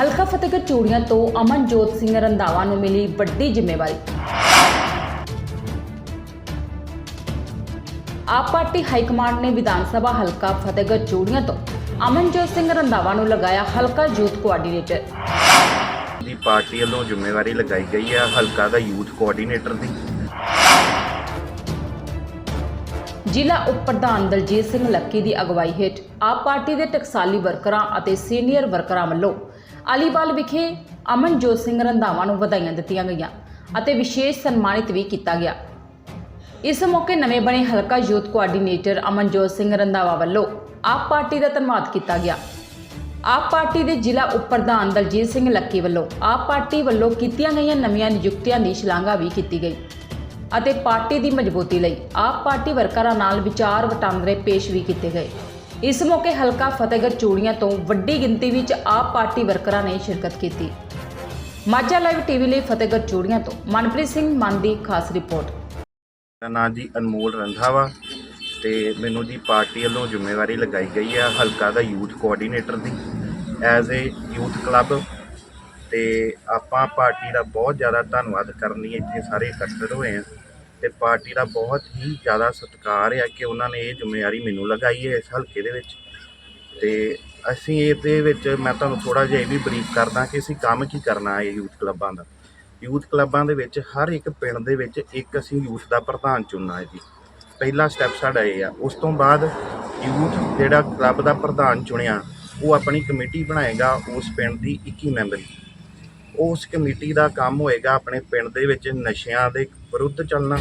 ਹਲਕਾ ਫਤਿਹਗੜ੍ਹ ਚੂੜੀਆਂ ਤੋਂ ਅਮਨਜੋਤ ਸਿੰਘ ਰੰਧਾਵਾ ਨੂੰ ਮਿਲੀ ਵੱਡੀ ਜ਼ਿੰਮੇਵਾਰੀ। ਆਪ ਪਾਰਟੀ ਹਾਈ ਕਮਾਂਡ ਨੇ ਵਿਧਾਨ ਸਭਾ ਹਲਕਾ ਫਤਿਹਗੜ੍ਹ ਚੂੜੀਆਂ ਤੋਂ ਅਮਨਜੋਤ ਸਿੰਘ ਰੰਧਾਵਾ ਨੂੰ ਲਗਾਇਆ ਹਲਕਾ ਯੂਥ ਕੋਆਰਡੀਨੇਟਰ। ਦੀ ਪਾਰਟੀ ਵੱਲੋਂ ਜ਼ਿੰਮੇਵਾਰੀ ਲਗਾਈ ਗਈ ਹੈ ਹਲਕਾ ਦਾ ਯੂਥ ਕੋਆਰਡੀਨੇਟਰ ਦੀ। ਜ਼ਿਲ੍ਹਾ ਉਪ ਪ੍ਰਧਾਨ ਦਲਜੀਤ ਸਿੰਘ ਲੱਕੀ ਦੀ ਅਗਵਾਈ ਹੇਠ ਆਪ ਪਾਰਟੀ ਦੇ ਟਕਸਾਲੀ ਵਰਕਰਾਂ ਅਤੇ ਸੀਨੀਅਰ ਵਰਕਰਾਂ ਵੱਲੋਂ ਅਲੀਵਾਲ ਵਿਖੇ ਅਮਨਜੋਤ ਸਿੰਘ ਰੰਧਾਵਾ ਨੂੰ ਵਧਾਈਆਂ ਦਿੱਤੀਆਂ ਗਈਆਂ ਅਤੇ ਵਿਸ਼ੇਸ਼ ਸਨਮਾਨਿਤ ਵੀ ਕੀਤਾ ਗਿਆ। ਇਸ ਮੌਕੇ ਨਵੇਂ ਬਣੇ ਹਲਕਾ ਯੂਥ ਕੋਆਰਡੀਨੇਟਰ ਅਮਨਜੋਤ ਸਿੰਘ ਰੰਧਾਵਾ ਵੱਲੋਂ ਆਪ ਪਾਰਟੀ ਦਾ ਧੰਨਵਾਦ ਕੀਤਾ ਗਿਆ। ਆਪ ਪਾਰਟੀ ਦੇ ਜ਼ਿਲ੍ਹਾ ਉਪ ਪ੍ਰਧਾਨ ਦਲਜੀਤ ਸਿੰਘ ਲੱਕੀ ਵੱਲੋਂ ਆਪ ਪਾਰਟੀ ਵੱਲੋਂ ਕੀਤੀਆਂ ਗਈਆਂ ਨਵੀਆਂ ਨਿਯੁਕਤੀਆਂ ਦੀ ਸ਼ਲਾਘਾ ਵੀ ਕੀਤੀ ਗਈ ਅਤੇ ਪਾਰਟੀ ਦੀ ਮਜ਼ਬੂਤੀ ਲਈ ਆਪ ਪਾਰਟੀ ਵਰਕਰਾਂ ਨਾਲ ਵਿਚਾਰ ਵਟਾਂਦਰੇ ਪੇਸ਼ ਵੀ ਕੀਤੇ ਗਏ। ਇਸ ਮੌਕੇ ਹਲਕਾ ਫਤਿਹਗੜ੍ਹ ਚੂੜੀਆਂ ਤੋਂ ਵੱਡੀ ਗਿਣਤੀ ਵਿੱਚ ਆਪ ਪਾਰਟੀ ਵਰਕਰਾਂ ਨੇ ਸ਼ਿਰਕਤ ਕੀਤੀ। ਮਾਝਾ ਲਾਈਵ ਟੀਵੀ ਲਈ ਫਤਿਹਗੜ੍ਹ ਚੂੜੀਆਂ ਤੋਂ ਮਨਪ੍ਰੀਤ ਸਿੰਘ ਮਨ ਦੀ ਖਾਸ ਰਿਪੋਰਟ। ਮੇਰਾ ਨਾਂ ਜੀ ਅਨਮੋਲ ਰੰਧਾਵਾ ਤੇ ਮੈਨੂੰ ਜੀ ਪਾਰਟੀ ਵੱਲੋਂ ਜ਼ਿੰਮੇਵਾਰੀ ਲਗਾਈ ਗਈ ਹੈ ਹਲਕਾ ਦਾ ਯੂਥ ਕੋਆਰਡੀਨੇਟਰ ਦੀ। ਐਜ਼ ਏ ਯੂਥ ਕਲੱਬ ਤੇ ਆਪਾਂ ਪਾਰਟੀ ਦਾ ਬਹੁਤ ਜ਼ਿਆਦਾ ਧੰਨਵਾਦ ਕਰਨ ਲਈ ਇੱਥੇ ਸਾਰੇ ਇਕੱਠੇ ਹੋਏ ਆ। ਤੇ ਪਾਰਟੀ ਦਾ ਬਹੁਤ ਹੀ ਜ਼ਿਆਦਾ ਸਤਿਕਾਰ ਹੈ ਕਿ ਉਹਨਾਂ ਨੇ ਇਹ ਜ਼ਿੰਮੇਵਾਰੀ ਮੈਨੂੰ ਲਗਾਈ ਹੈ ਇਸ ਹਲਕੇ ਦੇ ਵਿੱਚ। ਤੇ ਅਸੀਂ ਇਹਦੇ ਵਿੱਚ ਮੈਂ ਤੁਹਾਨੂੰ ਥੋੜਾ ਜਿਹਾ ਇਹ ਵੀ ਬਰੀਫ ਕਰਦਾ ਕਿ ਅਸੀਂ ਕੰਮ ਕੀ ਕਰਨਾ ਹੈ ਯੂਥ ਕਲੱਬਾਂ ਦਾ। ਯੂਥ ਕਲੱਬਾਂ ਦੇ ਵਿੱਚ ਹਰ ਇੱਕ ਪਿੰਡ ਦੇ ਵਿੱਚ ਇੱਕ ਅਸੀਂ ਯੂਥ ਦਾ ਪ੍ਰਧਾਨ ਚੁਣਨਾ ਹੈ ਜੀ। ਪਹਿਲਾ ਸਟੈਪ ਸਾਡਾ ਇਹ ਆ। ਉਸ ਤੋਂ ਬਾਅਦ ਯੂਥ ਜਿਹੜਾ ਕਲੱਬ ਦਾ ਪ੍ਰਧਾਨ ਚੁਣਿਆ, ਉਹ ਆਪਣੀ ਕਮੇਟੀ ਬਣਾਏਗਾ ਉਸ ਪਿੰਡ ਦੀ 21 ਮੈਂਬਰੀ। ਉਸ ਕਮੇਟੀ ਦਾ ਕੰਮ ਹੋਏਗਾ ਆਪਣੇ ਪਿੰਡ ਦੇ ਵਿੱਚ ਨਸ਼ਿਆਂ ਦੇ ਵਿਰੁੱਧ ਚੱਲਣਾ,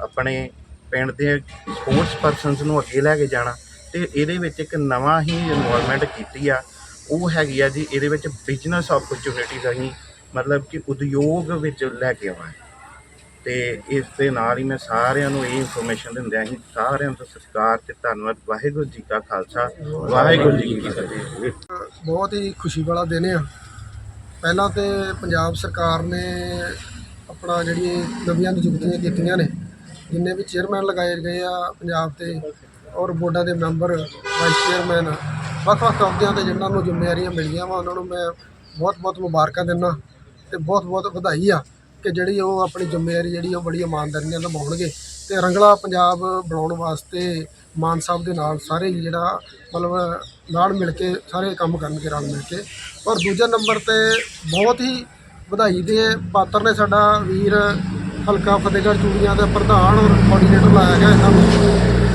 ਆਪਣੇ ਪਿੰਡ ਦੇ ਸਪੋਰਟਸ ਪਰਸਨਸ ਨੂੰ ਅੱਗੇ ਲੈ ਕੇ ਜਾਣਾ ਤੇ ਇਹਦੇ ਵਿੱਚ ਇੱਕ ਨਵਾਂ ਹੀ ਇਨਵੋਲਵਮੈਂਟ ਕੀਤੀ ਆ। ਉਹ ਹੈਗੀ ਆ ਜੀ, ਇਹਦੇ ਵਿੱਚ ਬਿਜ਼ਨਸ ਓਪਰਚੁਨਿਟੀਜ਼ ਅਸੀਂ ਮਤਲਬ ਕਿ ਉਦਯੋਗ ਵਿੱਚ ਲੈ ਕੇ ਆਉਣਾ ਹੈ ਤੇ ਇਸ ਦੇ ਨਾਲ ਹੀ ਮੈਂ ਸਾਰਿਆਂ ਨੂੰ ਇਹ ਇਨਫੋਰਮੇਸ਼ਨ ਦਿੰਦਿਆਂ ਹੀ ਸਾਰਿਆਂ ਦਾ ਸਤਿਕਾਰ ਤੇ ਧੰਨਵਾਦ। ਵਾਹਿਗੁਰੂ ਜੀ ਕਾ ਖਾਲਸਾ, ਵਾਹਿਗੁਰੂ ਜੀ ਕੀ ਫਤਿਹ। ਬਹੁਤ ਹੀ ਖੁਸ਼ੀ ਵਾਲਾ ਦਿਨ ਆ। ਪਹਿਲਾਂ ਤੇ ਪੰਜਾਬ ਸਰਕਾਰ ਨੇ ਆਪਣਾ ਜਿਹੜੀ ਨਵੀਆਂ ਨਿਯੁਕਤੀਆਂ ਕੀਤੀਆਂ ਨੇ, ਜਿੰਨੇ ਵੀ ਚੇਅਰਮੈਨ ਲਗਾਏ ਗਏ ਆ ਪੰਜਾਬ ਤੇ ਔਰ ਬੋਰਡਾਂ ਦੇ ਮੈਂਬਰ ਵਾਈਸ ਚੇਅਰਮੈਨ ਵੱਖ-ਵੱਖ ਅਹੁਦਿਆਂ ਤੇ ਜਿਨ੍ਹਾਂ ਨੂੰ ਜ਼ਿੰਮੇਵਾਰੀਆਂ ਮਿਲੀਆਂ ਵਾ, ਉਹਨਾਂ ਨੂੰ ਮੈਂ ਬਹੁਤ-ਬਹੁਤ ਮੁਬਾਰਕਾਂ ਦਿੰਦਾ ਤੇ ਬਹੁਤ-ਬਹੁਤ ਵਧਾਈ ਆ ਕਿ ਜਿਹੜੀ ਉਹ ਆਪਣੀ ਜ਼ਿੰਮੇਵਾਰੀ ਜਿਹੜੀ ਉਹ ਬੜੀ ਇਮਾਨਦਾਰੀ ਨਾਲ ਨਿਭਾਉਣਗੇ ਤੇ ਰੰਗਲਾ ਪੰਜਾਬ ਬਣਾਉਣ ਵਾਸਤੇ ਮਾਨ ਸਾਹਿਬ ਦੇ ਨਾਲ ਸਾਰੇ ਹੀ ਜਿਹੜਾ ਮਤਲਬ ਨਾਲ ਮਿਲ ਕੇ ਸਾਰੇ ਕੰਮ ਕਰਨਗੇ, ਰਲ ਮਿਲ ਕੇ। ਔਰ ਦੂਜੇ ਨੰਬਰ ਤੇ ਬਹੁਤ ਹੀ ਵਧਾਈ ਦੇ ਪਾਤਰ ਨੇ ਸਾਡਾ ਵੀਰ ਹਲਕਾ ਫਤਿਹਗੜ੍ਹ ਚੂੜੀਆਂ ਦਾ ਪ੍ਰਧਾਨ ਔਰ ਕੋਆਰਡੀਨੇਟਰ ਲਾਇਆ ਗਿਆ ਇਹਨਾਂ ਨੂੰ।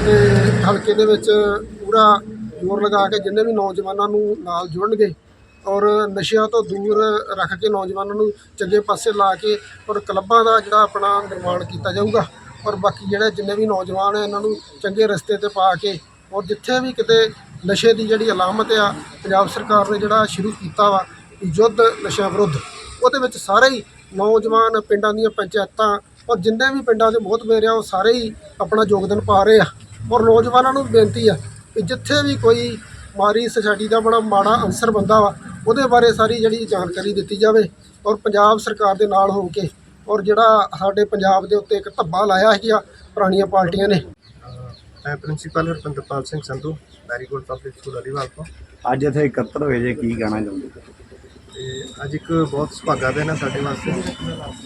ਤੇ ਹਲਕੇ ਦੇ ਵਿੱਚ ਪੂਰਾ ਜ਼ੋਰ ਲਗਾ ਕੇ ਜਿੰਨੇ ਵੀ ਨੌਜਵਾਨਾਂ ਨੂੰ ਨਾਲ ਜੁੜਨਗੇ ਔਰ ਨਸ਼ਿਆਂ ਤੋਂ ਦੂਰ ਰੱਖ ਕੇ ਨੌਜਵਾਨਾਂ ਨੂੰ ਚੰਗੇ ਪਾਸੇ ਲਾ ਕੇ ਔਰ ਕਲੱਬਾਂ ਦਾ ਜਿਹੜਾ ਆਪਣਾ ਨਿਰਮਾਣ ਕੀਤਾ ਜਾਊਗਾ ਔਰ ਬਾਕੀ ਜਿਹੜੇ ਜਿੰਨੇ ਵੀ ਨੌਜਵਾਨ ਹੈ ਇਹਨਾਂ ਨੂੰ ਚੰਗੇ ਰਸਤੇ ਤੇ ਪਾ ਕੇ ਔਰ ਜਿੱਥੇ ਵੀ ਕਿਤੇ ਨਸ਼ੇ ਦੀ ਜਿਹੜੀ ਅਲਾਮਤ ਆ, ਪੰਜਾਬ ਸਰਕਾਰ ਨੇ ਜਿਹੜਾ ਸ਼ੁਰੂ ਕੀਤਾ ਵਾ ਯੁੱਧ ਨਸ਼ਾ ਵਿਰੁੱਧ। ਉਹਦੇ ਵਿੱਚ ਸਾਰੇ ਹੀ ਨੌਜਵਾਨ ਪਿੰਡਾਂ ਦੀਆਂ ਪੰਚਾਇਤਾਂ ਔਰ ਜਿੰਨੇ ਵੀ ਪਿੰਡਾਂ ਦੇ ਬਹੁਤ ਮੇਰੇ ਆ ਉਹ ਸਾਰੇ ਹੀ ਆਪਣਾ ਯੋਗਦਾਨ ਪਾ ਰਹੇ ਆ। ਔਰ ਨੌਜਵਾਨਾਂ ਨੂੰ ਬੇਨਤੀ ਆ ਕਿ ਜਿੱਥੇ ਵੀ ਕੋਈ ਮਾਰੀ ਸੁਸਾਇਟੀ ਦਾ ਬੜਾ ਮਾੜਾ ਅਨਸਰ ਬੰਦਾ ਵਾ ਉਹਦੇ ਬਾਰੇ ਸਾਰੀ ਜਿਹੜੀ ਜਾਣਕਾਰੀ ਦਿੱਤੀ ਜਾਵੇ ਔਰ ਪੰਜਾਬ ਸਰਕਾਰ ਦੇ ਨਾਲ ਹੋ ਕੇ ਔਰ ਜਿਹੜਾ ਸਾਡੇ ਪੰਜਾਬ ਦੇ ਉੱਤੇ ਇੱਕ ਧੱਬਾ ਲਾਇਆ ਹੈਗਾ ਪੁਰਾਣੀਆਂ ਪਾਰਟੀਆਂ ਨੇ। ਮੈਂ principal Harpinderpal Singh Sandhu marigold public school Aliwal ਤੋਂ। ਅੱਜ ਇੱਥੇ ਇਕੱਤਰ ਹੋਏ ਜੇ ਕੀ ਕਹਿਣਾ ਚਾਹੁੰਦੇ? ਅੱਜ ਇੱਕ ਬਹੁਤ ਸੁਭਾਗਾ ਦਿਨ ਹੈ ਸਾਡੇ ਵਾਸਤੇ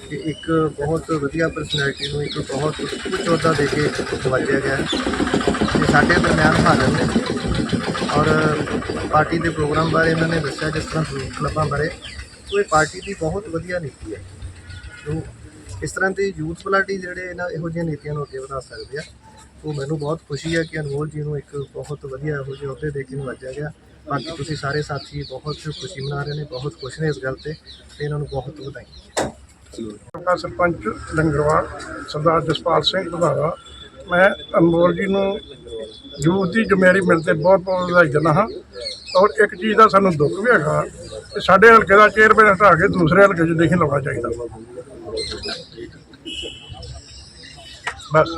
ਕਿ ਇੱਕ ਬਹੁਤ ਵਧੀਆ ਪਰਸਨੈਲਿਟੀ ਨੂੰ ਇੱਕ ਬਹੁਤ ਉੱਚ ਅਹੁਦਾ ਦੇ ਕੇ ਨਵਾਜਿਆ ਗਿਆ ਹੈ। ਤੇ ਸਾਡੇ ਦਰਮਿਆਨ ਹਾਜ਼ਰ ਨੇ ਔਰ ਪਾਰਟੀ ਦੇ ਪ੍ਰੋਗਰਾਮ ਬਾਰੇ ਇਹਨਾਂ ਨੇ ਦੱਸਿਆ ਜਿਸ ਤਰ੍ਹਾਂ ਯੂਥ ਕਲੱਬਾਂ ਬਾਰੇ। ਉਹ ਇਹ ਪਾਰਟੀ ਦੀ ਬਹੁਤ ਵਧੀਆ ਨੀਤੀ ਹੈ। ਜੋ ਇਸ ਤਰ੍ਹਾਂ ਦੇ ਯੂਥ ਪਾਰਟੀ ਜਿਹੜੇ ਇਹਨਾਂ ਇਹੋ ਜਿਹੀਆਂ ਨੀਤੀਆਂ ਨੂੰ ਅੱਗੇ ਵਧਾ ਸਕਦੇ ਆ, ਉਹ ਮੈਨੂੰ ਬਹੁਤ ਖੁਸ਼ੀ ਹੈ ਕਿ ਅਨਮੋਲ ਜੀ ਨੂੰ ਇੱਕ ਬਹੁਤ ਵਧੀਆ ਇਹੋ ਜਿਹੇ ਅਹੁਦੇ ਦੇ ਕੇ ਨਵਾਜਿਆ ਗਿਆ। ਬਾਕੀ ਤੁਸੀਂ ਸਾਰੇ ਸਾਥੀ ਬਹੁਤ ਖੁਸ਼ੀ ਮਨਾ ਰਹੇ ਨੇ, ਬਹੁਤ ਖੁਸ਼ ਨੇ ਇਸ ਗੱਲ ਤੇ ਤੇ ਇਹਨਾਂ ਨੂੰ ਬਹੁਤ ਵਧਾਈ ਦਾ ਸਰਪੰਚ ਲੰਗਰਵਾਲ, ਸਰਦਾਰ ਜਸਪਾਲ ਸਿੰਘ ਵਧਾਵਾ ਮੈਂ ਅਨਮੋਲ ਜੀ ਨੂੰ ਯੂਥ ਦੀ ਜ਼ਿੰਮੇਵਾਰੀ ਮਿਲਣ ਤੇ ਬਹੁਤ ਬਹੁਤ ਵਧਾਈ ਦਿੰਦਾ ਹਾਂ। ਔਰ ਇੱਕ ਚੀਜ਼ ਦਾ ਸਾਨੂੰ ਦੁੱਖ ਵੀ ਹੈਗਾ, ਕਿ ਸਾਡੇ ਹਲਕੇ ਦਾ ਚੇਅਰਮੈਨ ਹਟਾ ਕੇ ਦੂਸਰੇ ਹਲਕੇ 'ਚ ਨਹੀਂ ਲਾਉਣਾ ਚਾਹੀਦਾ। ਬਸ।